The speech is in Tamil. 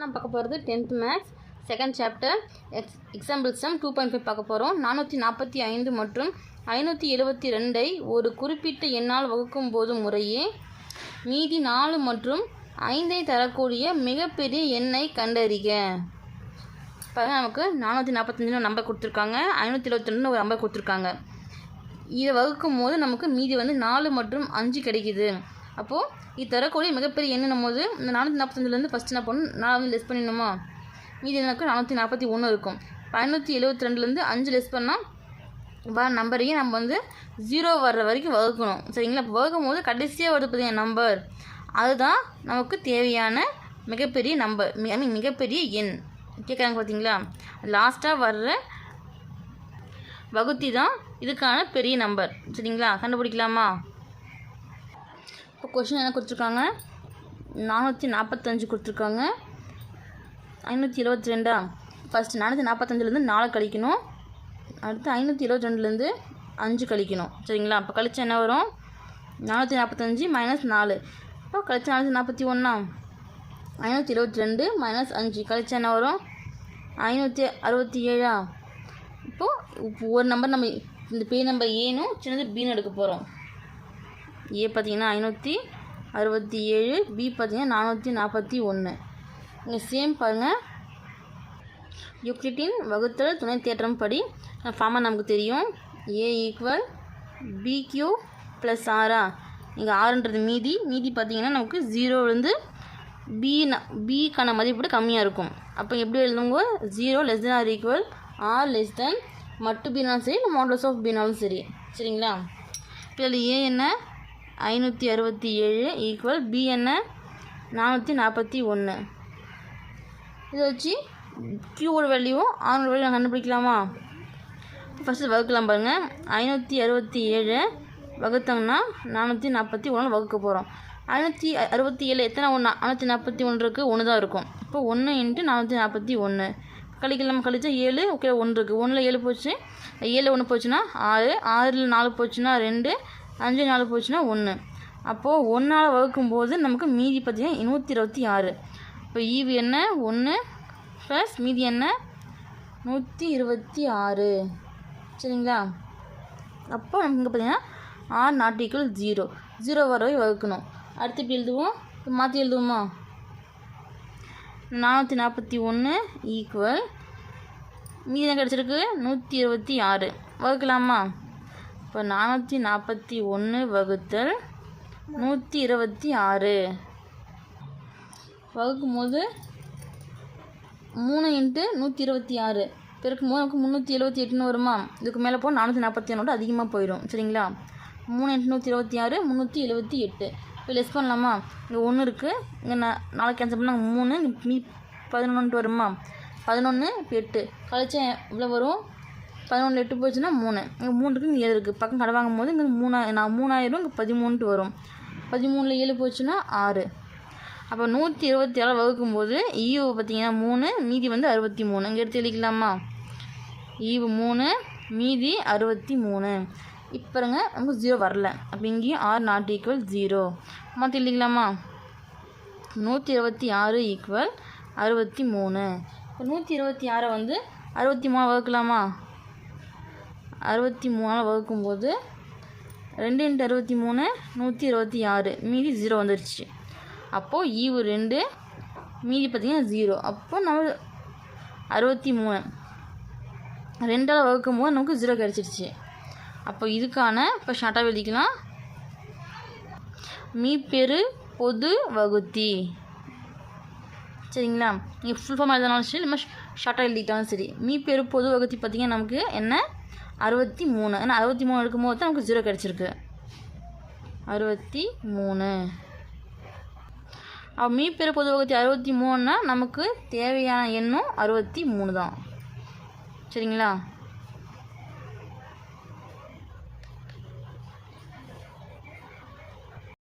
நான் பார்க்க போகிறது tenth maths second chapter X example sum two point five பார்க்க போகிறோம். நானூற்றி நாற்பத்தி ஐந்து மற்றும் ஐநூற்றி எழுபத்தி ரெண்டை ஒரு குறிப்பிட்ட எண்ணால் வகுக்கும் போது முறையே மீதி நாலு மற்றும் ஐந்தை தரக்கூடிய மிகப்பெரிய எண்ணை கண்டறிக. இப்போ நமக்கு நானூற்றி நாற்பத்தஞ்சுன்னு நம்பர் கொடுத்துருக்காங்க. ஐநூற்றி எழுபத்தி ரெண்டுன்னு ஒரு நம்பர் கொடுத்துருக்காங்க. இதை வகுக்கும் போது நமக்கு மீதி வந்து நாலு மற்றும் அஞ்சு கிடைக்கிது. அப்போது இது தரக்கூடிய மிகப்பெரிய எண்ணும் போது இந்த நானூற்றி நாற்பத்தஞ்சிலேருந்து ஃபஸ்ட் என்ன பண்ணணும்? நான் வந்து லெஸ் பண்ணிடணுமா? மீதி எனக்கு நானூற்றி நாற்பத்தி ஒன்று இருக்கும். ஐநூற்றி எழுபத்தி ரெண்டுலேருந்து அஞ்சு லெஸ் பண்ணால் வர நம்பரையும் நம்ம வந்து ஜீரோ வர்ற வரைக்கும் வகுக்கணும். சரிங்களா? இப்போ வகுக்கும் போது கடைசியாக வருது பார்த்தீங்க நம்பர் அதுதான் நமக்கு தேவையான மிகப்பெரிய நம்பர் ஐ மீன் மிகப்பெரிய எண். கேட்குறாங்க பார்த்தீங்களா லாஸ்ட்டாக வர்ற வகுத்தி தான் இதுக்கான பெரிய நம்பர் சரிங்களா? கண்டுபிடிக்கலாமா? கொஷின் என்ன கொடுத்துருக்காங்க? நானூற்றி நாற்பத்தஞ்சு கொடுத்துருக்காங்க. ஐநூற்றி இருபத்தி ரெண்டா? ஃபஸ்ட்டு நானூற்றி நாற்பத்தஞ்சிலேருந்து நாலு கழிக்கணும். அடுத்து ஐநூற்றி இருபத்தி ரெண்டுலேருந்து அஞ்சு கழிக்கணும். சரிங்களா? அப்போ கழிச்சா என்ன வரும்? நானூற்றி நாற்பத்தஞ்சு மைனஸ் நாலு. இப்போ கழிச்சா நானூற்றி நாற்பத்தி ஒன்றா ஐநூற்றி இருபத்தி ரெண்டு மைனஸ் அஞ்சு. கழிச்சா என்ன வரும்? ஐநூற்றி அறுபத்தி ஏழா? இப்போது இப்போ ஒரு நம்பர் நம்ம இந்த பே நம்பர் ஏனும் சின்னது பின்னு எடுக்க போகிறோம் ஏ பார்த்தீங்கன்னா ஐநூற்றி அறுபத்தி ஏழு பி பார்த்தீங்கன்னா நானூற்றி நாற்பத்தி ஒன்று. இங்கே சேம் பாருங்கள் யூக்ளிட்டின் வகுத்தல் துணை தேற்றம் படி ஃபார்மாக நமக்கு தெரியும். ஏ ஈக்குவல் பிக்யூ ப்ளஸ் ஆரா இங்கே ஆறுன்றது மீதி. மீதி பார்த்தீங்கன்னா நமக்கு ஜீரோலேருந்து பி பிக்கான மதிப்பீடு கம்மியாக இருக்கும். அப்போ எப்படி எழுதுங்க? Zero less than or equal or less than மட்டு பீனாலும் சரி மாடல்ஸ் ஆஃப் பீனாலும் சரி. சரிங்களா? இப்போ இதில் ஏ என்ன? ஐநூற்றி அறுபத்தி ஏழு ஈக்குவல் பி என்ன? நானூற்றி நாற்பத்தி ஒன்று இதை வச்சு கியூவோட வேல்யூவும் ஆனோட வேல்யூ கண்டுபிடிக்கலாமா? ஃபஸ்ட்டு வகுக்கலாம் பாருங்கள் ஐநூற்றி அறுபத்தி ஏழு வகுத்தோம்னா நானூற்றி நாற்பத்தி ஒன்று வகுக்க போகிறோம் ஐநூற்றி அறுபத்தி ஏழு எத்தனை ஒன்று நானூற்றி நாற்பத்தி ஒன்றுக்கு ஒன்று தான் இருக்கும். இப்போ ஒன்று இன்ட்டு நானூற்றி நாற்பத்தி ஒன்று கழிக்கலாம் கழிச்சா ஏழு ஓகே ஒன்று இருக்குது ஒன்றில் ஏழு போச்சு. ஏழு ஒன்று போச்சுன்னா ஆறு. ஆறில் நாலு போச்சுன்னா ரெண்டு. அஞ்சு நாலு போச்சுன்னா ஒன்று அப்போது ஒன்றால் வகுக்கும்போது நமக்கு மீதி பார்த்தீங்கன்னா நூற்றி இருபத்தி ஆறு. இப்போ ஈவு என்ன? ஒன்று ப்ளஸ் மீதி என்ன? நூற்றி இருபத்தி ஆறு. சரிங்களா? அப்போ நமக்கு இங்கே பார்த்தீங்கன்னா or not equal zero zero வர வரை வகுக்கணும். அடுத்து இப்படி எழுதுவோம். இப்போ மாற்றி எழுதுவோமா? நானூற்றி நாற்பத்தி ஒன்று ஈக்குவல் மீதி என்ன கிடச்சிருக்கு? நூற்றி இருபத்தி ஆறு. வகுக்கலாமா? இப்போ நானூற்றி நாற்பத்தி ஒன்று வகுத்தல் நூற்றி இருபத்தி ஆறு. வகுக்கும் போது மூணு இன்ட்டு நூற்றி இருபத்தி ஆறு. பெருக்கும் போது நமக்கு முந்நூற்றி எழுபத்தி எட்டுன்னு வருமா? இதுக்கு மேலே போக நானூற்றி நாற்பத்தி ஒன்றோட அதிகமாக போயிடும் சரிங்களா? மூணு இன்ட்டு நூற்றி இருபத்தி ஆறு முந்நூற்றி எழுபத்தி எட்டு. இப்போ லெஸ் பண்ணலாமா? இங்கே ஒன்று இருக்குது இங்கே நான் நாளைக்கு கேன்சல் பண்ணால் மூணு மீ பதினொன்று வருமா? பதினொன்று இப்போ எட்டு. கழிச்சா எவ்வளோ வரும்? பதினொன்று எட்டு போச்சுன்னா மூணு. இங்கே மூணுக்கு இருக்குது இங்கே ஏழு இருக்குது பக்கம் கடை வாங்கும் போது இங்கே மூணா நான் மூணாயிரம் இங்கே பதிமூணுட்டு வரும். பதிமூணில் ஏழு போச்சுன்னா ஆறு. அப்போ நூற்றி இருபத்தி ஏழு வகுக்கும்போது ஈவு பார்த்தீங்கன்னா மூணு மீதி வந்து அறுபத்தி மூணு இங்கே எடுத்து எழுதிக்கலாமா? ஈவு மூணு மீதி அறுபத்தி மூணு இப்போங்க நமக்கு ஜீரோ வரல. அப்போ இங்கேயும் ஆர் நாட் ஈக்குவல் ஜீரோ மாற்றி எழுதிக்கலாமா? நூற்றி இருபத்தி ஆறு ஈக்குவல் அறுபத்தி மூணு இப்போ நூற்றி இருபத்தி ஆறை வந்து அறுபத்தி மூணு வகுக்கலாமா? அறுபத்தி மூணால் வகுக்கும்போது ரெண்டு இன்ட்டு அறுபத்தி மூணு நூற்றி இருபத்தி ஆறு. மீதி ஜீரோ வந்துருச்சு. அப்போது e ஈவு ரெண்டு மீதி பார்த்திங்கன்னா ஜீரோ அப்போ நம்ம அறுபத்தி மூணு. ரெண்டால் வகுக்கும் போது நமக்கு ஜீரோ கிடச்சிருச்சு. அப்போ இதுக்கான இப்போ ஷார்ட்டாக எழுதிக்கலாம். மீ பெரு பொது வகுத்தி. சரிங்களா? நீங்கள் ஃபுல் ஃபார்ம் எழுதினாலும் சரி நம்ம ஷார்ட்டாக எழுதிட்டாலும் சரி. மீ பெரு பொது வகுத்தி பார்த்திங்கன்னா நமக்கு என்ன? அறுபத்தி மூணு. ஏன்னா அறுபத்தி மூணு எடுக்கும்போது தான் நமக்கு ஜீரோ கிடச்சிருக்கு. அறுபத்தி மூணு. அப்போ மீப்பெரு பொதுவகத்தி அறுபத்தி மூணுன்னா நமக்கு தேவையான எண்ணும் அறுபத்தி மூணு தான். சரிங்களா?